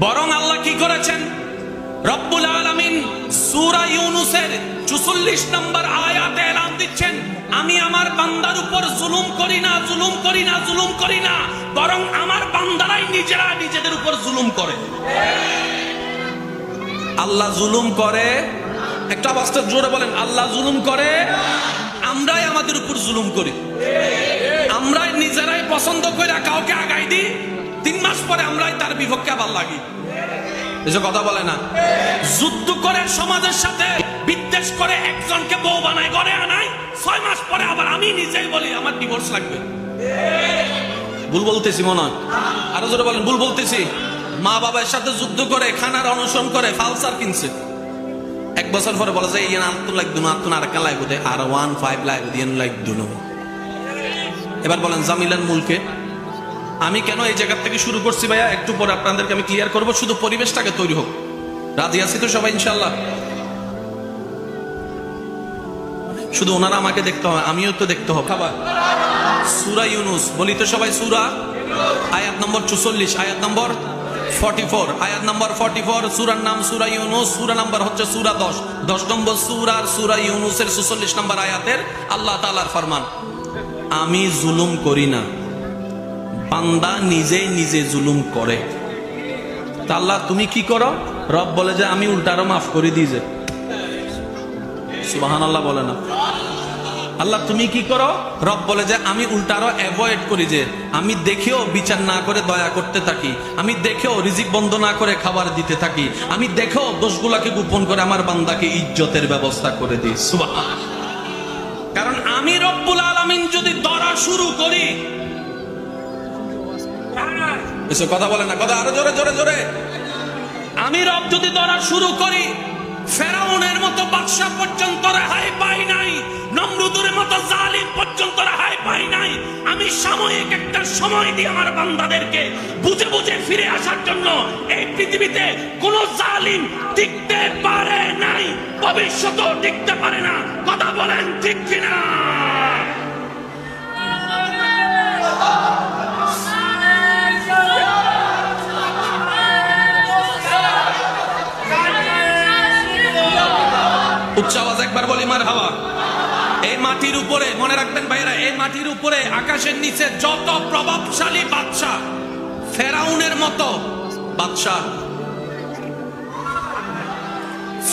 বরং আল্লাহ কি করেছেন? রব্বুল আলামিন সূরা ইউনুসের 44 নম্বর আয়াতে এলান দিচ্ছেন, আমি আমার বান্দার উপর জুলুম করি না, জুলুম করি না, জুলুম করি না, বরং আমার বান্দারাই নিজেরা নিজেদের উপর জুলুম করে। আল্লাহ জুলুম করে? একটা বাস্তব জোরে বলেন, আল্লাহ জুলুম করে? আমরাই আমাদের উপর জুলুম করি। আমরাই নিজেরাই পছন্দ করে কাউকে আগাই দিই? তিন মাস পরে আমরাই তার বিপক্ষে আবার লাগি। এসব কথা বলে না। যুদ্ধ করে সমাজের সাথে বিদ্বেষ করে একজনকে বউ বানায়, ঘরে আনাই ছয় মাস পরে আবার আমি নিজেই বলি, আমার ডিভোর্স লাগবে। ভুল বলতেছি, মনে হয়। আরও জোরে বলেন, ভুল বলতেছি। মা বাবার সাথে যুদ্ধ করে, খানার অনুসরণ করে ফালসার কিনছে। এক বছর পরে বলে যে ইয়ান আত্ম লাগ দুনো আত্ম আর কালাই বুঝে আর ওয়ান ফাইভ লাইভ দিয়েন লাইক দুনো এবার বলেন জামিলান মুলকে আমি কেন এই জায়গা থেকে শুরু করছি ভাইয়া? একটু পরে আপনাদেরকে আমি ক্লিয়ার করব। শুধু পরিবেশটাকে তৈরি হোক। রাজি আছি তো সবাই ইনশাল্লাহ শুধু ওনারা আমাকে দেখতে হবে, আমিও তো দেখতে হবে। খাবার। সুরা ইউনুস, বলি তো সবাই সুরা? আয়াত নম্বর চুচল্লিশ, আয়াত নম্বর ফর্টি ফোর আয়াত নম্বর ফর্টি ফোর সুরার নাম সুরা ইউনুস, সুরা নাম্বার হচ্ছে সুরা দশ। দশ নম্বর সুরার সুরা ইউনুসের চুচল্লিশ নম্বর আয়াতের আল্লাহ তালার ফরমান। আমি জুলুম করি না। বান্দা নিজেই নিজে জুলুম করে। তা তুমি কি করো? রব বলে যে, আমি উল্টারও মাফ করে দিই যে। সুবাহান আল্লাহ বলে না। আল্লাহ, তুমি কি করো? রব বলে যে, আমি উল্টারও অ্যাভয়েড করি যে, আমি দেখেও বিচার না করে দয়া করতে থাকি। আমি দেখেও রিজিক বন্ধ না করে খাবার দিতে থাকি। আমি দেখেও দোষগুলাকে গোপন করে আমার বান্দাকে ইজ্জতের ব্যবস্থা করে দিই। সুবাহান কারণ আমি রব্বুল আলামিন যদি দরা শুরু করি এসব কথা বলে না। কথা আরও জোরে জোরে জোরে। আমি রব যদি ধরা শুরু করি, ফেরাউনের মতো বাদশা পর্যন্ত রেহাই পাই নাই, নমরুদের মতো জালিম পর্যন্ত রেহাই পাই নাই। আমি সাময়িক একটা সময় দিয়ে আমার বান্দাদেরকে বুঝে বুঝে ফিরে আসার জন্য এই পৃথিবীতে কোন জালিম টিকতে পারে নাই, ভবিষ্যতেও টিকতে পারে না। কথা বলেন ঠিক কিনা? একবার বলি, মার হাওয়া এই মাটির উপরে, মনে রাখবেন ভাইরা এই মাটির উপরে, আকাশের নিচে যত প্রভাবশালী বাদশা ফেরাউনের মতো বাদশা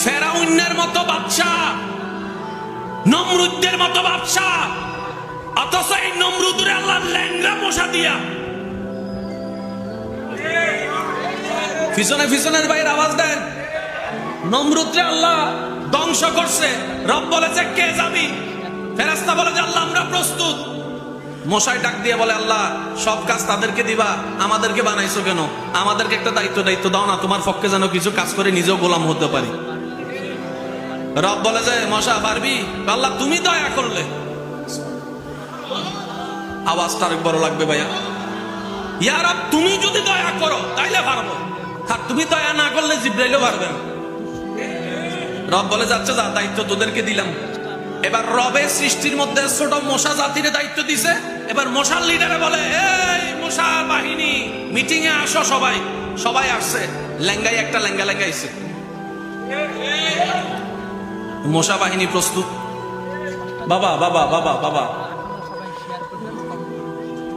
ফেরাউনের মতো বাদশা নমরুদ্দের মতো বাদশা অথচ এই নমরুদের আল্লাহ ল্যাংরা মশা দিয়া। পিছনে পিছনের বাইরে আওয়াজ দেন। নমরুদ্রে আল্লাহ ধ্বংস করছে। রব বলেছে, কে যাবি? ফেরাস্তা বলে, যে আল্লাহ, আমরা প্রস্তুত। মশাই ডাক দিয়ে বলে, আল্লাহ, সব কাজ তাদেরকে দিবা, আমাদেরকে বানাইছো কেন? আমাদেরকে একটা দায়িত্ব দায়িত্ব দাও না, তোমার পক্ষে যেন কিছু কাজ করে নিজেও গোলাম হতে পারি। রব বলে যে মশা পারবি? আল্লাহ, তুমি দয়া করলে। আওয়াজটা আরেক বড় লাগবে ভাইয়া। ইয়া রব, তুমি যদি দয়া করো, তাইলে পারব। আর তুমি দয়া না করলে জিব্রাইলও পারবে না। রব বলে, যাচ্ছে যা, দায়িত্ব তোদেরকে দিলাম। এবার রবের সৃষ্টির মধ্যে ছোট মশা জাতির দায়িত্ব দিছে। এবার মশার লিডারে বলে, এই মশা বাহিনী মিটিং এ আসো সবাই। সবাই আসছে, লেঙ্গাই একটা লেঙ্গা লেঙ্গাইছে। মশা বাহিনী প্রস্তুত। বাবা বাবা বাবা বাবা।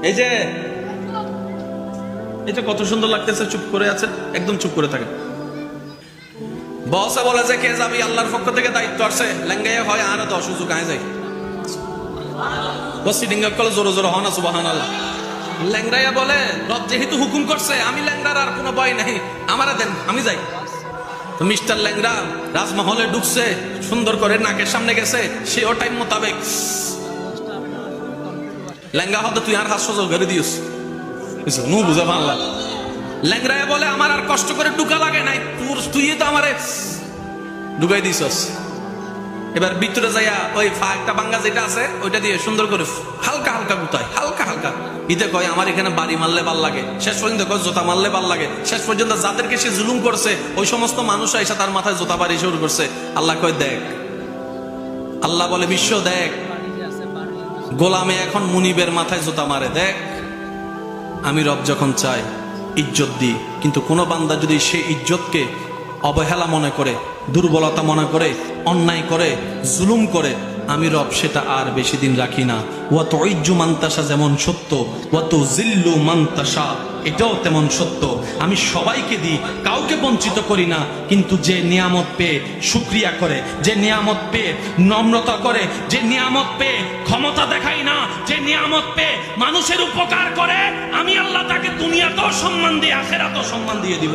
এই যে এই যে কত সুন্দর লাগতেছে, চুপ করে আছে, একদম চুপ করে থাকে। বসে বলে যে কে যাবি? আল্লাহর পক্ষ থেকে দায়িত্ব আসছে লেঙ্গাই হয় আর দশ, সুযোগ আয় যাই। বসি ডিঙ্গা কলে জোরে জোরে হনা সুবাহান আল্লাহ ল্যাংরাইয়া বলে, রব যেহেতু হুকুম করছে, আমি ল্যাংরার আর কোনো ভয় নাই। আমারা দেন, আমি যাই। তো মিস্টার ল্যাংরা রাজমহলে ঢুকছে, সুন্দর করে নাকের সামনে গেছে সেও টাইম মোতাবেক। ল্যাংরা হতে তুই আর হাস্য ঘরে দিস। নু বুঝে বাংলা ল্যাংরায় বলে, আমার আর কষ্ট করে টুকা লাগে নাই। তোর তুই তো আমারে ঢুকাই দিছস। এবার ভিতরে যাইয়া ওই একটা বাঙ্গা যেটা আছে, ওইটা দিয়ে সুন্দর করে হালকা হালকা গুতায়, হালকা হালকা। ইতে কয়, আমার এখানে বাড়ি মারলে ভালো লাগে। শেষ পর্যন্ত কয়, জোতা মারলে ভালো লাগে। শেষ পর্যন্ত যাদেরকে সে জুলুম করছে, ওই সমস্ত মানুষ এসে তার মাথায় জোতা বাড়ি শুরু করছে। আল্লাহ কয়, দেখ। আল্লাহ বলে, বিশ্ব, দেখ। গোলামে এখন মুনিবের মাথায় জোতা মারে, দেখ। আমি রব যখন চাই ইজ্জত দিই। কিন্তু কোনো বান্দা যদি সে ইজ্জতকে অবহেলা মনে করে, দুর্বলতা মনে করে, অন্যায় করে, জুলুম করে, আমি রব সেটা আর বেশি দিন রাখি না। ওয়াত ঐজ্জু মান্তাসা যেমন সত্য। ওয়াত জিল্লু মান্তাসা এটাও তেমন সত্য। আমি সবাইকে দিই, কাউকে বঞ্চিত করি না, কিন্তু যে নিয়ামত পেয়ে সুক্রিয়া করে, যে নিয়ামত পেয়ে নম্রতা করে, যে নিয়ামত পেয়ে ক্ষমতা দেখাই না, যে নিয়ামত পেয়ে মানুষের উপকার করে, আমি আল্লাহ তাকে দুনিয়াতেও সম্মান দিয়ে, আখেরাতেও সম্মান দিয়ে দিব